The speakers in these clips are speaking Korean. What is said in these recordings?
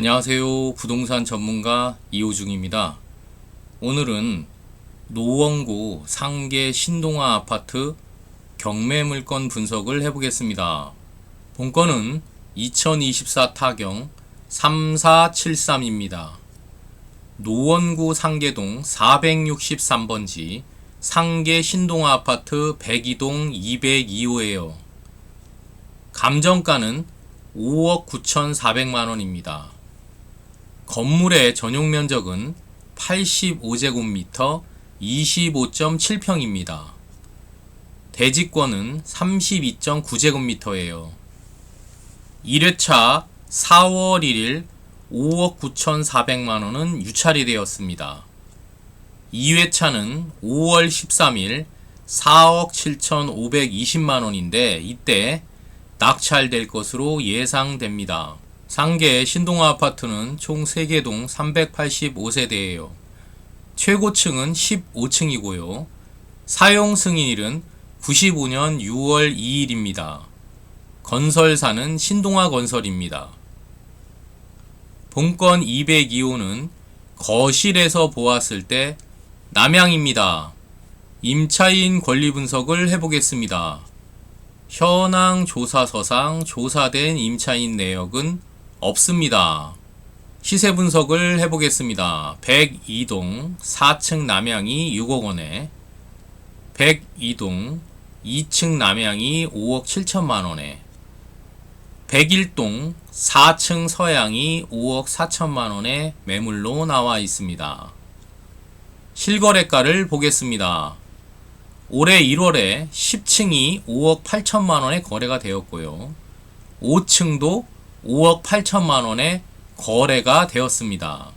안녕하세요. 부동산 전문가 이호중입니다. 오늘은 노원구 상계 신동아 아파트 경매 물건 분석을 해보겠습니다. 본건은 2024 타경 3473입니다. 노원구 상계동 463번지 상계 신동아 아파트 102동 202호예요. 감정가는 5억 9,400만 원입니다. 건물의 전용 면적은 85제곱미터 25.7평입니다. 대지권은 32.9제곱미터예요. 1회차 4월 1일 5억 9,400만 원은 유찰이 되었습니다. 2회차는 5월 13일 4억 7,520만 원인데 이때 낙찰될 것으로 예상됩니다. 상계 신동아 아파트는 총 3개 동 385세대예요. 최고층은 15층이고요. 사용 승인일은 95년 6월 2일입니다. 건설사는 신동아 건설입니다. 본건 202호는 거실에서 보았을 때 남향입니다. 임차인 권리 분석을 해보겠습니다. 현황 조사서상 조사된 임차인 내역은 없습니다. 시세 분석을 해보겠습니다. 102동 4층 남향이 6억 원에 102동 2층 남향이 5억 7천만 원에 101동 4층 서양이 5억 4천만 원에 매물로 나와 있습니다. 실거래가를 보겠습니다. 올해 1월에 10층이 5억 8천만 원에 거래가 되었고요. 5층도 5억 8천만 원에 거래가 되었습니다.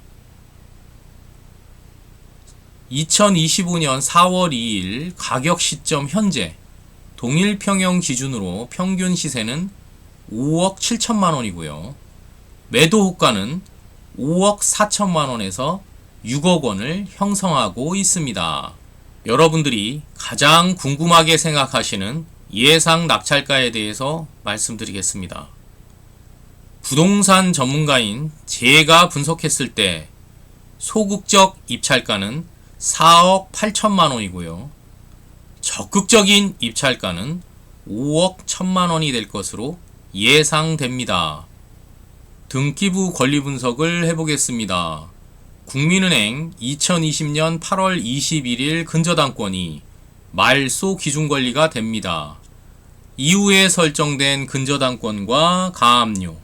2025년 4월 2일 가격 시점 현재 동일 평형 기준으로 평균 시세는 5억 7천만 원이고요. 매도 호가는 5억 4천만 원에서 6억 원을 형성하고 있습니다. 여러분들이 가장 궁금하게 생각하시는 예상 낙찰가에 대해서 말씀드리겠습니다. 부동산 전문가인 제가 분석했을 때 소극적 입찰가는 4억 8천만 원이고요. 적극적인 입찰가는 5억 1천만 원이 될 것으로 예상됩니다. 등기부 권리 분석을 해보겠습니다. 국민은행 2020년 8월 21일 근저당권이 말소 기준 권리가 됩니다. 이후에 설정된 근저당권과 가압류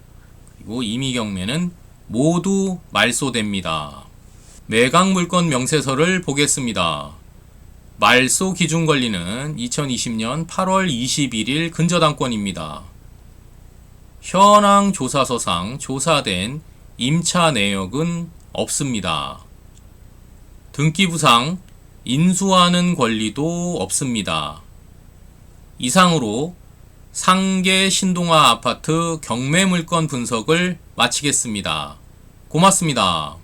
그리고 임의경매는 모두 말소됩니다. 매각 물건 명세서를 보겠습니다. 말소 기준 권리는 2020년 8월 21일 근저당권입니다. 현황 조사서상 조사된 임차 내역은 없습니다. 등기부상 인수하는 권리도 없습니다. 이상으로 상계 신동아 아파트 경매 물건 분석을 마치겠습니다. 고맙습니다.